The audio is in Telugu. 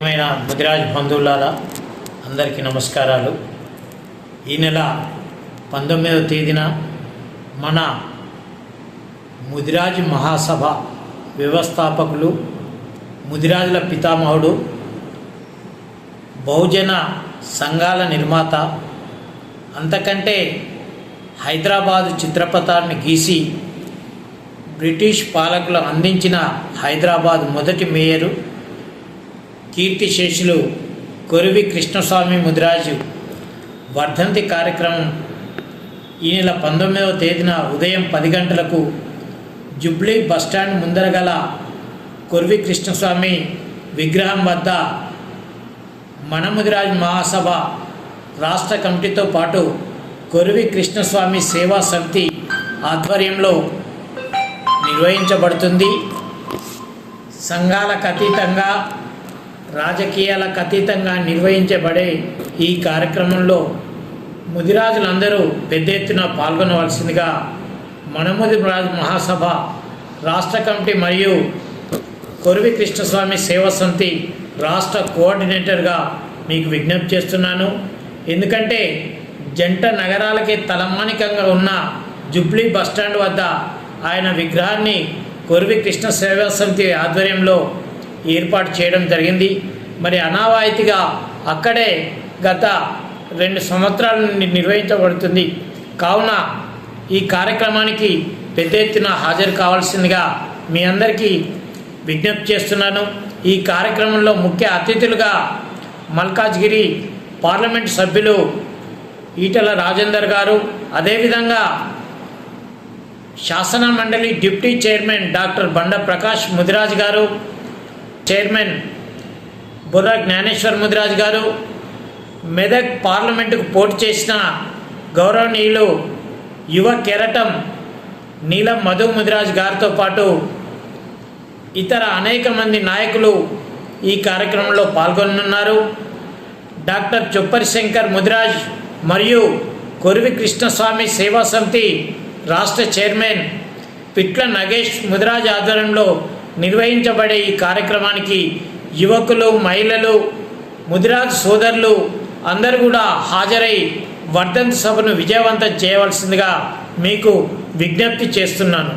ప్రియమైన ముదిరాజ్ బంధువులారా అందరికీ నమస్కారాలు. ఈ నెల పంతొమ్మిదవ తేదీన మన ముదిరాజ్ మహాసభ వ్యవస్థాపకులు ముదిరాజుల పితామహుడు బహుజన సంఘాల నిర్మాత అంతకంటే హైదరాబాదు చిత్రపటాన్ని గీసి బ్రిటిష్ పాలకులు అందించిన హైదరాబాద్ మొదటి మేయరు కీర్తిశేషులు కొరివి కృష్ణస్వామి ముదిరాజు వర్ధంతి కార్యక్రమం ఈ నెల పంతొమ్మిదవ తేదీన ఉదయం పది గంటలకు జుబ్లీ బస్టాండ్ ముందర గల కొరివి కృష్ణస్వామి విగ్రహం వద్ద మణముదిరాజు మహాసభ రాష్ట్ర కమిటీతో పాటు కొరివి కృష్ణస్వామి సేవా సమితి ఆధ్వర్యంలో నిర్వహించబడుతుంది. సంఘాలకు అతీతంగా రాజకీయాలకు అతీతంగా నిర్వహించబడే ఈ కార్యక్రమంలో ముదిరాజులందరూ పెద్ద ఎత్తున పాల్గొనవలసిందిగా మణముది మహాసభ రాష్ట్ర కమిటీ మరియు కొరివి కృష్ణస్వామి సేవా సమితి రాష్ట్ర కోఆర్డినేటర్గా మీకు విజ్ఞప్తి చేస్తున్నాను. ఎందుకంటే జంట నగరాలకి తలమానికంగా ఉన్న జుబ్లీ బస్టాండ్ వద్ద ఆయన విగ్రహాన్ని కొరివి కృష్ణ సేవా సమితి ఆధ్వర్యంలో ఏర్పాటు చేయడం జరిగింది. మరి అనావాయితీగా అక్కడే గత రెండు సంవత్సరాల నుండి నిర్వహించబడుతుంది. కావున ఈ కార్యక్రమానికి పెద్ద ఎత్తున హాజరు కావాల్సిందిగా మీ అందరికీ విజ్ఞప్తి చేస్తున్నాను. ఈ కార్యక్రమంలో ముఖ్య అతిథులుగా మల్కాజ్గిరి పార్లమెంట్ సభ్యులు ఈటల రాజేందర్ గారు అదేవిధంగా శాసన మండలి డిప్యూటీ చైర్మన్ డాక్టర్ బండ ప్రకాష్ ముదిరాజ్ గారు చైర్మన్ బుర్ర జ్ఞానేశ్వర్ ముదిరాజ్ గారు మెదక్ పార్లమెంటుకు పోటీ చేసిన గౌరవనీయులు యువ కెరటం నీలం మధు ముదిరాజ్ గారితో పాటు ఇతర అనేక మంది నాయకులు ఈ కార్యక్రమంలో పాల్గొనున్నారు డాక్టర్ చొప్పరి శంకర్ ముదిరాజ్ మరియు కొరివి కృష్ణస్వామి సేవా సమితి రాష్ట్ర చైర్మన్ పిట్ల నగేష్ ముదిరాజ్ ఆధ్వర్యంలో నిర్వహించబడే ఈ కార్యక్రమానికి యువకులు మహిళలు ముదిరాజ్ సోదరులు అందరూ కూడా హాజరై వర్ధంతి సభను విజయవంతం చేయవలసిందిగా మీకు విజ్ఞప్తి చేస్తున్నాను.